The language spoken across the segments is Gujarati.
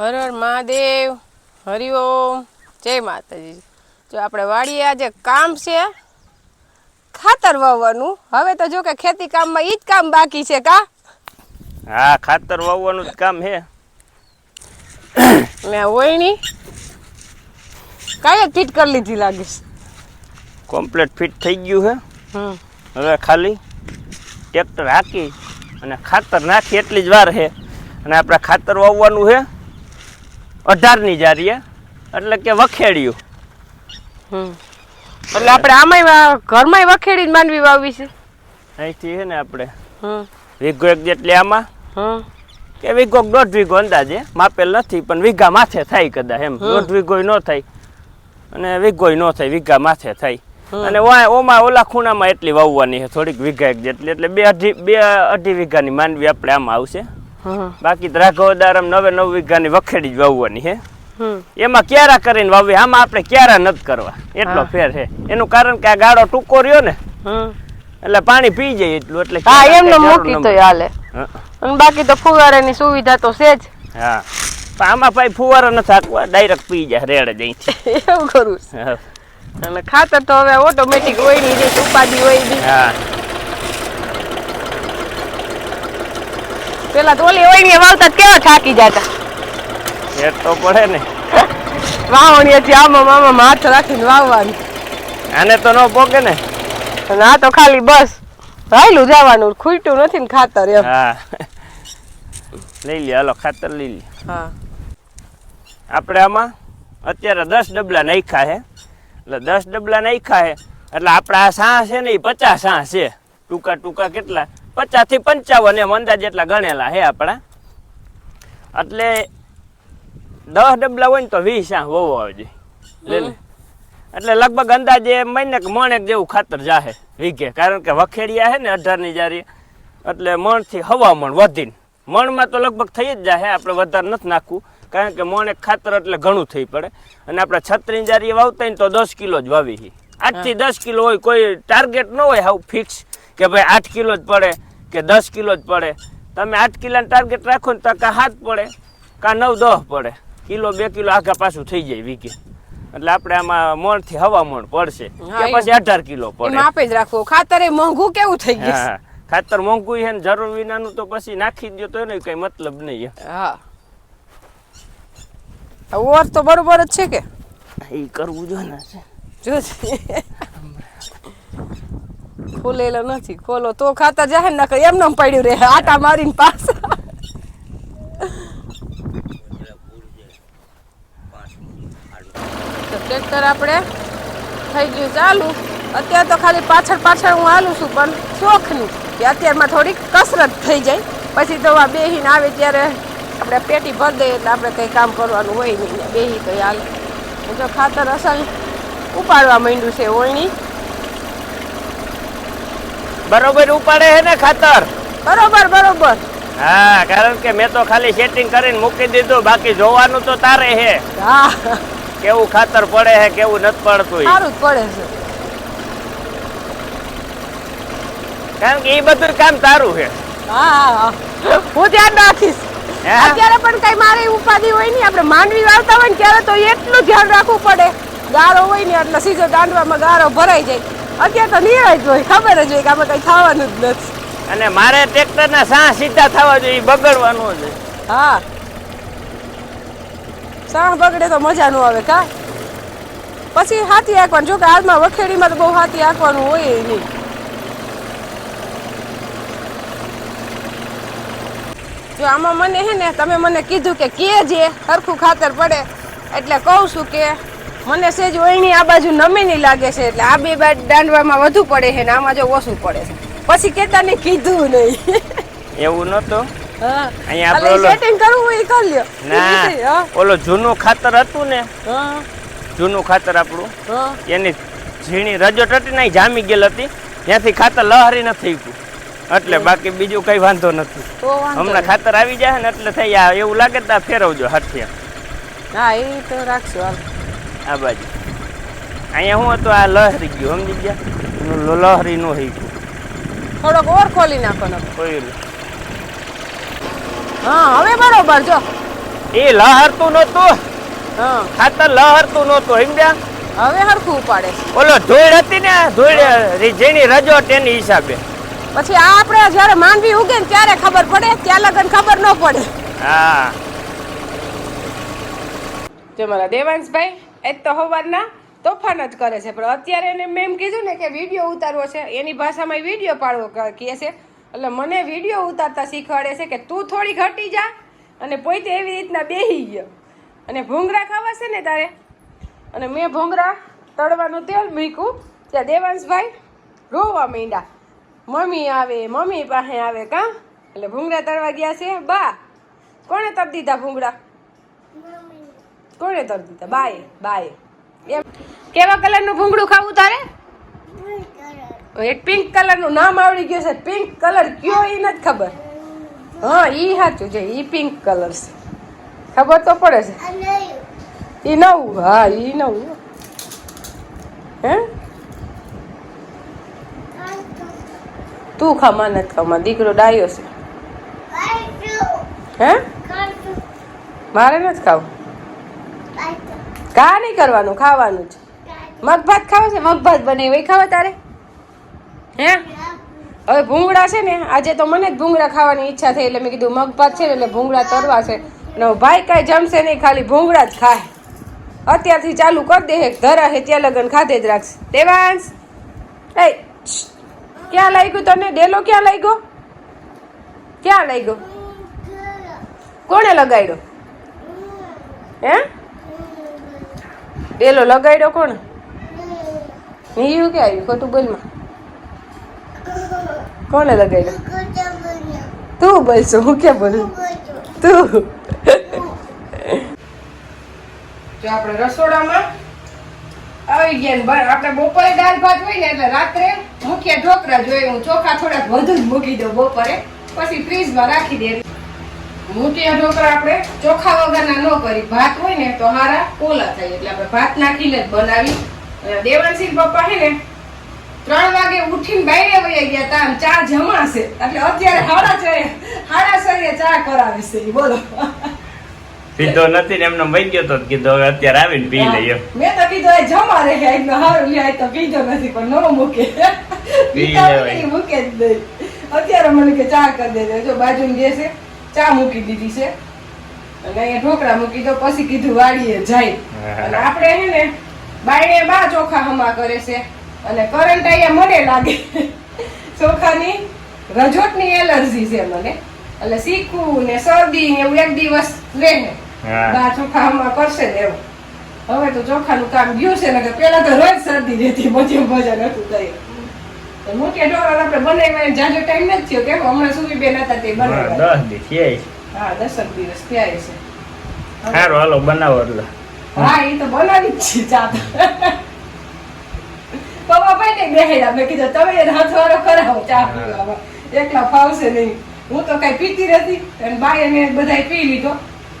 હર હર મહાદેવ હરિઓમ જય માતાજી. જો આપણે વાડીએ આજે કામ છે ખાતર વાવવાનું. હવે તો જો કે ખેતી કામમાં ઈ જ કામ બાકી છે કા? હા ખાતર વાવવાનું જ કામ હે મેં હોય કાંઈ જ ફિટ કરી લીધી લાગીશ. કમ્પ્લીટ ફિટ થઈ ગયું છે. હમ. હવે ખાલી ટ્રેક્ટર હાકી અને ખાતર નાખી એટલી જ વાર હે અને આપણે ખાતર વાવવાનું છે. અઢારની જારીએ એટલે કે વખેડ્યું. હમ. એટલે આપણે આમાંય ઘરમાંય વખેડી જ માનવી વાવવી છે? અહીંથી છે ને આપણે. હમ. વીઘો એક જેટલી આમાં. હમ. કે વીઘો દોઢ વીઘો અંદાજે. માપેલ નથી પણ વીઘા માથે થાય કદાચ એમ. દોઢ વીઘોય ન થાય. અને વીઘોય ન થાય વીઘા માથે થાય. અને ઓમાં ઓલા ખૂણામાં એટલી વાવવાની છે થોડીક વીઘા એક જેટલી. એટલે બે અઢી બે અઢી વીઘાની માંડવી આપણે આમાં આવશે. બાકી તો રાઘવદારમ નવે નવ વીઘાની વખેડી જ વાવવાની હે. એમાં ક્યારા કરીને વાવી આમાં આપણે ક્યારા નથી કરવા? એટલો ફેર છે એનું કારણ કે આ ગાળો ટૂંકો રહ્યો ને એટલે પાણી પી જાય એટલું એટલે હા એમને મૂકી તો હાલે. બાકી તો ફુવારાની સુવિધા તો છે જ. હા. પણ આમાં ભાઈ ફુવારો નથી હાકવા ડાયરેક્ટ પી જાય રેડે જઈ એવું કરું. અને ખાતર તો હવે ઓટોમેટિક હોયની ઉપાધિ હોય હા. પેલા તોલી હોય ને વાવતા કેવા થાકી જતા. એ તો પડે ને. વાવણી હતી આમાં મામા હાથ રાખીને વાવવાની. આને તો ન પોકે ને. અને આ તો ખાલી બસ. રાયલું જવાનું ખૂટ્યું નથી ને ખાતર એમ. હા. લઈ લે હાલો ખાતર લઈ લે. હા. આપણે આમાં અત્યારે દસ ડબલા નાખ્યા છે. એટલે દસ ડબલા નાખ્યા છે. એટલે આપણા આ સાહ છે ને એ પચાસ સાહ છે. ટૂંકા ટૂંકા કેટલા? પચાસથી પંચાવન એમ અંદાજ એટલા ગણેલા હે આપણા. એટલે દસ ડબલા હોય ને તો વીસ આ વહુ આવજે લે લે. એટલે લગભગ અંદાજે મહિને કે મણ એક જેવું ખાતર જાહે વીઘે. કારણ કે વખેડિયા છે ને અઢારની જારી. એટલે મણથી હવા મણ વધીને. મણમાં તો લગભગ થઈ જ જાય આપણે વધારે નથી નાખવું. કારણ કે મણ એક ખાતર એટલે ઘણું થઈ પડે. અને આપણે છત્રી જારી વાવતા હોય ને તો દસ કિલો જ વાવી આઠથી દસ કિલો હોય કોઈ ટાર્ગેટ ન હોય હાવ ફિક્સ કે ભાઈ આઠ કિલો જ પડે. કે દસ કિલો જ પડે. તમે આઠ કિલોનું ટાર્ગેટ રાખો ને તો કાં હાથ પડે કાં નવ દહ પડે. કિલો બે કિલો આખા પાછું થઈ જાય વીકે. એટલે આપણે આમાં મણથી હવા મણ પડશે પછી અઢાર કિલો પડે. આપે જ રાખવું ખાતર મોંઘું કેવું થઈ ગયું? ખાતર મોંઘું છે ને જરૂર વિનાનું તો પછી નાખી દો તો એને કઈ મતલબ નહીં હા. ઓર તો બરોબર જ છે કે? એ કરવું જોઈએ ને જો ખોલેલો નથી, ખોલો. તો ખાતર જાય ને એમ એમ પડ્યું રે આટા મારીને તો ટ્રેક્ટર આપણે થઈ ગયું ચાલુ. અત્યારે તો ખાલી પાછળ પાછળ હું હાલું છું, પણ શોખની કે અત્યારમાં થોડીક કસરત થઈ જાય. પછી આ બેહીને આવે ત્યારે આપણે પેટી ભરી દઈએ એટલે આપણે કંઈ કામ કરવાનું હોય નહીં. બેહી તો હાલ. જો ખાતર અસલ ઉપાડવા માંડ્યું છે ઓયણી. બરોબર ઉપાડે હે ને ખાતર? બરોબર બરોબર. હા કારણ કે મેં તો ખાલી સેટિંગ કરીને મૂકી દીધું બાકી જોવાનું તો તારે હે. હા. કેવું ખાતર પડે હે કેવું નથી પડતું. સારું પડે છે. કારણ કે એ બધું કામ તારું છે હા હા હા. હું ધ્યાન રાખીશ. અત્યારે પણ કઈ મારે ઉપાધિ હોય નહીં. આપણે માંડવી વાવતા હોય ને ત્યારે તો એટલું ધ્યાન રાખવું પડે. ગારો હોય ને એટલે સીધો દાંડવામાં ગારો ભરાઈ જાય. અત્યારે તો નિરાય હોય ખબર જ હોય કે આમાં કઈ થવાનું જ નથી. અને મારે ટ્રેક્ટરના સાહ સીધા થવા જોઈએ બગડવાનું છે હા. સાહ બગડે તો મજા નો આવે કા? પછી હાથી આંકવાનું જો કે હાથમાં વખેડીમાં તો બહુ હાથી આંકવાનું હોય નહીં. જો આમાં મને હે ને તમે મને કીધું કે કે જે સરખું ખાતર પડે એટલે કહું છું કે મને સેજ ઓયણી આ બાજુ નમી નહીં લાગે છે એટલે આ બે બાજુ દાંડવામાં વધુ પડે છે ને આમાં જો ઓછું પડે છે. પછી કેતા ને કીધું નહીં. એવું નતું? અહીંયા આપણે સેટિંગ કરવું હોય કરી લ્યો. ના ઓલો જૂનું ખાતર હતું ને જૂનું ખાતર આપણું એની ઝીણી રજો ટટી નહીં જામી ગયેલ હતી. ત્યાંથી ખાતર લહરી નથી ગયું. એટલે બાકી બીજું કઈ વાંધો નથી. હમણાં ખાતર આવી જાય ને એટલે થઈ એવું લાગે તો ફેરવજો હાથિયા હા એ તો રાખશું હાલ. આ બાજુ. અહીંયા હું હતું આ લહરી ગયું સમજી ગયા? લહેરી લહરી નો થઈ ગયું. થોડોક ઓર ખોલી નાખો હા હવે બરોબર જો. એ લહરતું નહોતું. હા. ખાતર લહરતું નહોતું સમજ્યા? હવે હરખું ઉપાડે ઓલો ધોઈડ હતી ને ધૂળ જેની રજોટ એની હિસાબે. પછી આ આપણે જ્યારે માંડવી ઉગે ને ત્યારે ખબર પડે ત્યાં લગન ખબર ન પડે. હા. જો મારા દેવાંશભાઈ એ તો સવારના તોફાન જ કરે છે. પણ અત્યારે એને મેં એમ કીધું ને કે વીડિયો ઉતારવો છે. એની ભાષામાં વીડિયો પાડવો કહે છે. એટલે મને વીડિયો ઉતારતા શીખવાડે છે કે તું થોડી ઘટી જા અને પોતે એવી રીતના બેહી ગયો. અને ભૂંગળા ખાવા છે ને તારે? અને મેં ભૂંગળા તળવાનું તેલ મૂક્યું ત્યાં દેવાંશભાઈ રોવા માંડ્યા. મમ્મી આવે, મમ્મી પાસે આવે કાં એટલે ભૂંગળા તળવા ગયા છે. બા, કોણે તર દીધા ભૂંગળા કોણે તર દીધા? બાય બાય એમ. કેવા કલરનું ભૂંગળું ખાવું તારે? એક પિંક કલરનું નામ આવડી ગયું છે. પિંક કલર કયો એ નથી ખબર. હા એ સાચું છે. એ પિંક કલર છે. ખબર તો પડે છે. એ નવું. હા એ નવું. હે? તું ખમા નથી ખમા દીકરો ડાયો છે. હે? મારે નથી ખાવું. કા નહીં કરવાનું ખાવાનું જ. મગ ભાત ખાવો છે? મગ ભાત બને એ ખાવા તારે? હે? હવે ભૂંગળા છે ને આજે તો મને જ ભૂંગળા ખાવાની ઈચ્છા થઈ એટલે મેં કીધું મગ ભાત છે ને એટલે ભૂંગળા તરવા છે. અને ભાઈ કાંઈ જમશે નહીં ખાલી ભૂંગળા જ ખાય. અત્યારથી ચાલુ કરી દે ધરા હે ત્યાં લગન ખાધે જ રાખશે. દેવાંશ! એ ક્યાં લઈ ગયું તને? ડેલો ક્યાં લઈ ગયો ક્યાં લઈ ગયો કોણે લગાડ્યો? હે? ડેલો લગાડ્યો કોણ? નીયું કે આવ્યું? ખોટું બોલમાં કોને લગાડ્યો? તું બોલશો, હું ક્યાં બોલું? તું. જો આપણે રસોડામાં આવી ગયા ને આપણે બપોરે દાળ ભાત હોય ને, એટલે રાત્રે મુખ્ય ઢોકરા જોઈએ હું ચોખા થોડાક વધુ જ મૂકી દઉં બપોરે. પછી ફ્રીજમાં રાખી દે મુઠિયા ઢોકળા આપણે ચોખા વગરના ન કરી. ભાત હોય ને તો હારા પોલા થાય. એટલે આપણે ભાત નાખીને જ બનાવી. દેવાનસિંહ પપ્પા હે ને ત્રણ વાગે ઉઠીને બાયરે વયા ગયા તા ચા જમાશે. એટલે અત્યારે હાડા છે હાડા સરીએ ચા કરાવે છે. બોલો. પીધો નથી ને એમને વહી ગયો તો કીધો હવે અત્યારે આવીને પી લઈએ. મેં તો કીધો એ જમા રે આઈનો હારું લે તો પીધો નથી પણ ન મૂકે. પી લેવાય. મૂકે જ દે અત્યારે મને કે ચા કરી દેજો જો જે ગેસે ચા મૂકી દીધી છે. અને અહીંયા ઢોકળા મૂકી દો પછી કીધું વાડીએ જાય. અને આપણે હે ને બાયણે બા ચોખા હમા કરે છે. અને કરંટ અહીંયા મને લાગે. ચોખાની રજોટની એલર્જી છે મને. એટલે શીખવું ને શરદી ને એવું એક દિવસ લે બા ચોખા હમા કરશે ને એવું. હવે તો ચોખાનું કામ ગયું છે ને કે પેલા તો રોજ શરદી રહેતી મજે મજા હતું તઈ. તો કે ઢોરા આપણે બનાવ્યા જાજો ટાઈમ નથી થયો કેમ? હમણાં સુવી બેન હતા તે બનાવ્યા. દસ દી થયા છે. હા દસક દિવસ થયા છે. સારું હાલો બનાવો એટલે. હા એ તો બનાવી જ છે ચા પપ્પા ભાઈ ને બેહેલા મેં કીધું તમે એને હથવારો કરાવો ચા પીવામાં. એકલા ફાવશે નહીં. હું તો કઈ પીતી નથી અને બાઈ અને બધાય પી લીધો.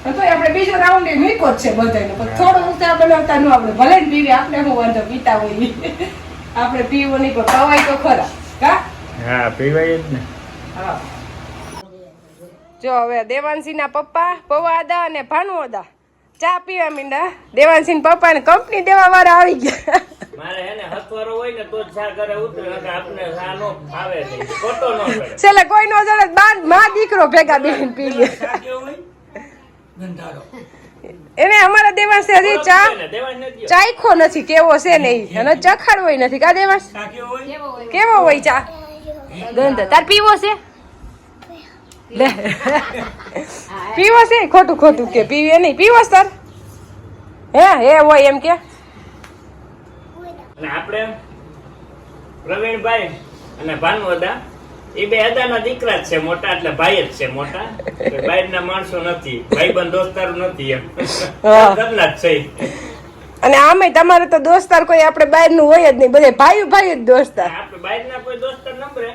તો આપણે બીજો રાઉન્ડ એ મૂક્યો જ છે બધાને પણ થોડો ઉત્સાહ બનાવતા ન આપણે ભલે ને પીવી આપણે હું વાંધો પીતા હોઈએ. આપણે પીવો નહીં પણ ખવાય તો ખરા. કા? હા પીવાય જ ને. હા. જો હવે દેવાંશીના પપ્પા પવાદા અને ભાનુઓદા. ચા પીવા મીંડા. દેવાંશી પપ્પા ને કંપની દેવા વાળા આવી ગયા. મારે એને હથવારો હોય ને તો જ શા કરે ઉતરે નકર આપણે શા નો ફાવે ખોટો નો પડે. છેલ્લે કોઈ નો જડે બાદમાં દીકરો ભેગા બેહીને પી લે? એને અમારા દેવાંશે હજી ચા ચાખો નથી કેવો છે નહીં અને ચખાડવો નથી. કા દેવાંશ શા કેવું હોય? કેવો હોય? ચા? ગંધ. તાર પીવો છે? લે. પીવો છે? ખોટું ખોટું કે પીવે નહીં. પીવો સર. હે હે હોય એમ કે. આપણે પ્રવીણભાઈ અને ભાનુવદા એ બે અદાના દીકરા જ છે મોટા એટલે ભાઈ જ છે મોટા. બહારના માણસો નથી ભાઈબંધ દોસ્તાર નથી એમ. ઘરના જ છે. અને આમે તમારે તો દોસ્તાર કોઈ આપણે બહારનું હોય જ નહીં બધે ભાઈ ભાઈ જ દોસ્તાર. આપણે બહારના કોઈ દોસ્તાર નંબરે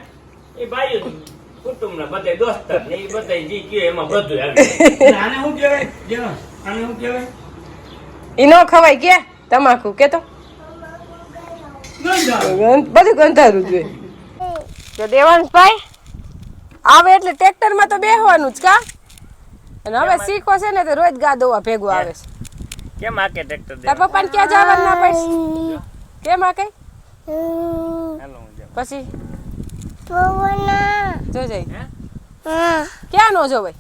એ ભાઈ કુટુંબ કુટુંબના બધે દોસ્તાર ને એ બધા જે કયો એમાં બધું આવી આને શું કહેવાય? જો આને શું કહેવાય? ઈ નો ખવાય કે તમાકુ કે તો બધું ગંધારું જોઈએ તો દેવાંશભાઈ આવે એટલે ટ્રેક્ટરમાં તો બેહવાનું જ કા? અને હવે શીખો છે ને તો રોજ ગાદોવા ભેગો આવે છે. કેમ આકે ટ્રેક્ટર દે તાર પપ્પાને ક્યાં જવાનું ના પાડીશ કેમ આ કઈ? પછી? પવના. જો જઈ હે? હા. ક્યાં નો જો ભાઈ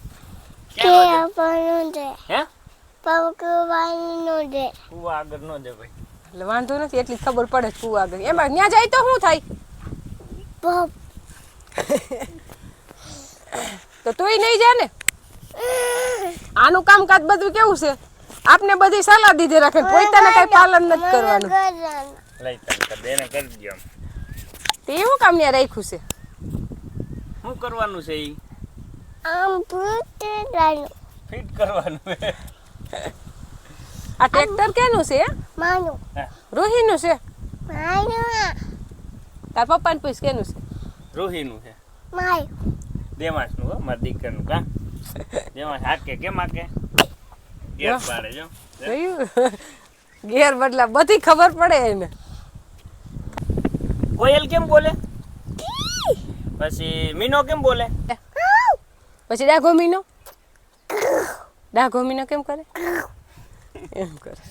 કે ક્યાં દે હે? પવકવાનું દે કુવા આગળ નો દે ભાઈ. એટલે વાંધો નથી એટલી ખબર પડે કુવા આગળ. એમાં ત્યાં જાય તો શું થાય? તો તુંય નહીં જા ને? આનું કામકાજ બધું કેવું છે? આપને બધી સલાહ દીધી રાખે પોતાને કઈ પાલન નથી કરવાનું. લઈ તને કરી દો તે એવું કામ ને રાખ્યું છે? શું કરવાનું છે ઈ? આમ ફિટ કરવાનું આ ટ્રેક્ટર કેનું છે? માનું. રોહીનું છે? માનું. તાર પપ્પાને પૂછ કેનું છે? રોહીનું છે. માય. દેવાંશનું હો મારા દીકરાનું કા? દેવાંશ હાકે કેમ હાકે ગેર પાડે જો જોયું ગેર બદલા બધી ખબર પડે એને. કોયલ કેમ બોલે? પછી મીનો કેમ બોલે? પછી ડાઘો મીનો? ડાઘો મીનો કેમ કરે? એમ કરે.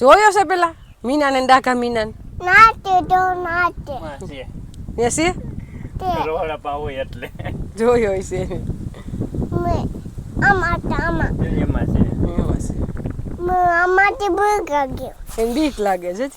જોયો છે પેલા? મીનાને ને ડાઘા મીનાને. નાચે તો નાચે. તે રોહડા પા હોય એટલે જોયો છે આમાં. તામાં એમાં છે. એમાં છે. મે આમાંથી ભૂખ લાગે એને બીક લાગે છે.